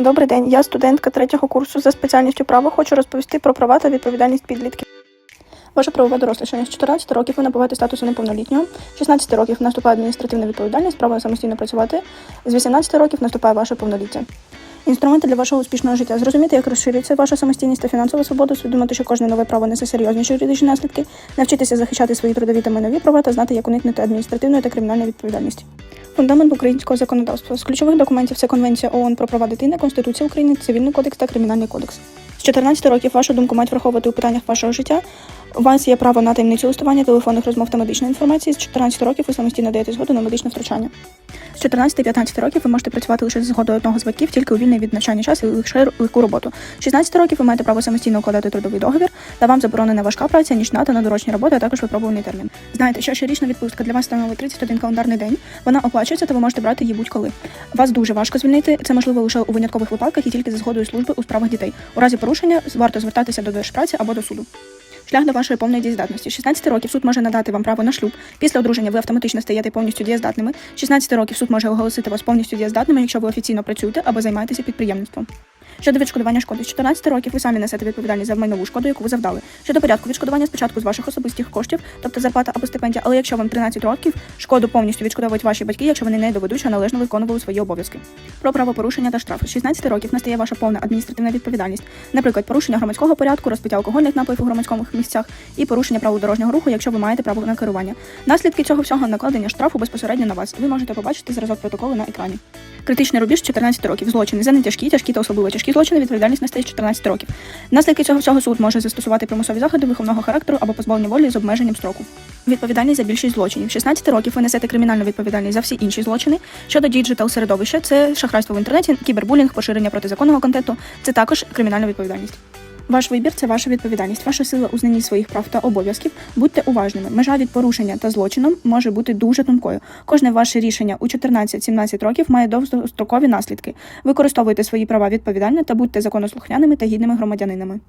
Добрий день, я студентка третього курсу за спеціальністю право. Хочу розповісти про права та відповідальність підлітків. Ваше правове дорослішання з 14 років ви набуваєте статусу неповнолітнього, з 16 років наступає адміністративна відповідальність, право самостійно працювати, з 18 років наступає ваше повноліття. Інструменти для вашого успішного життя. Зрозуміти, як розширюється ваша самостійність та фінансова свобода, усвідомити, що кожне нове право несе серйозніші юридичні наслідки, навчитися захищати свої трудові та майнові права та знати, як уникнути адміністративної та кримінальної відповідальності. Фундамент українського законодавства з ключових документів це Конвенція ООН про права дитини, Конституція України, Цивільний кодекс та Кримінальний кодекс. З 14 років вашу думку мають враховувати у питаннях вашого життя. У вас є право на таємницю листування, телефонних розмов та медичної інформації. З 14 років ви самостійно даєте згоду на медичне втручання. З 14-15 років ви можете працювати лише з згодою одного з батьків, тільки у вільний від навчання час і лише легку роботу. З 16 років ви маєте право самостійно укладати трудовий договір, та вам заборонена важка праця, нічна та надорочні роботи, а також випробуваний термін. Знаєте, що щорічна відпустка для вас становить 31 календарний день. Вона оплачується, та ви можете брати її будь-коли. Вас дуже важко звільнити. Це можливо лише у виняткових випадках і тільки за згодою служби у справах дітей. У разі порушення варто звертатися до держпраці або до суду. Шлях до вашої повної дієздатності. 16 років суд може надати вам право на шлюб. Після одруження ви автоматично стаєте повністю дієздатними. 16 років суд може оголосити вас повністю дієздатними, якщо ви офіційно працюєте або займаєтеся підприємництвом. Щодо відшкодування шкоди, з 14 років ви самі несете відповідальність за майнову шкоду, яку ви завдали. Щодо порядку відшкодування спочатку з ваших особистих коштів, тобто зарплата або стипендія, але якщо вам 13 років, шкоду повністю відшкодовують ваші батьки, якщо вони не доведуть, що належно виконували свої обов'язки. Про правопорушення та штрафи. З 16 років настає ваша повна адміністративна відповідальність, наприклад, порушення громадського порядку, розпиття алкогольних напоїв у громадських місцях і порушення правил дорожнього руху, якщо ви маєте право на керування. Наслідки цього всього накладення штрафу безпосередньо на вас. Ви можете побачити зразок протоколу на екрані. Критичний рубіж 14 років. Злочини за нетяжкі, тяжкі та особливо тяжкі злочини. Відповідальність настає з 14 років. Наслідки цього всього суд може застосувати примусові заходи виховного характеру або позбавлення волі з обмеженням строку. Відповідальність за більшість злочинів. 16 років ви несете кримінальну відповідальність за всі інші злочини. Щодо діджитал середовища, це шахрайство в інтернеті, кібербулінг, поширення протизаконного контенту. Це також кримінальна відповідальність. Ваш вибір це ваша відповідальність, ваша сила у знанні своїх прав та обов'язків. Будьте уважними. Межа від порушення та злочином може бути дуже тонкою. Кожне ваше рішення у 14-17 років має довгострокові наслідки. Використовуйте свої права відповідально та будьте законослухняними та гідними громадянинами.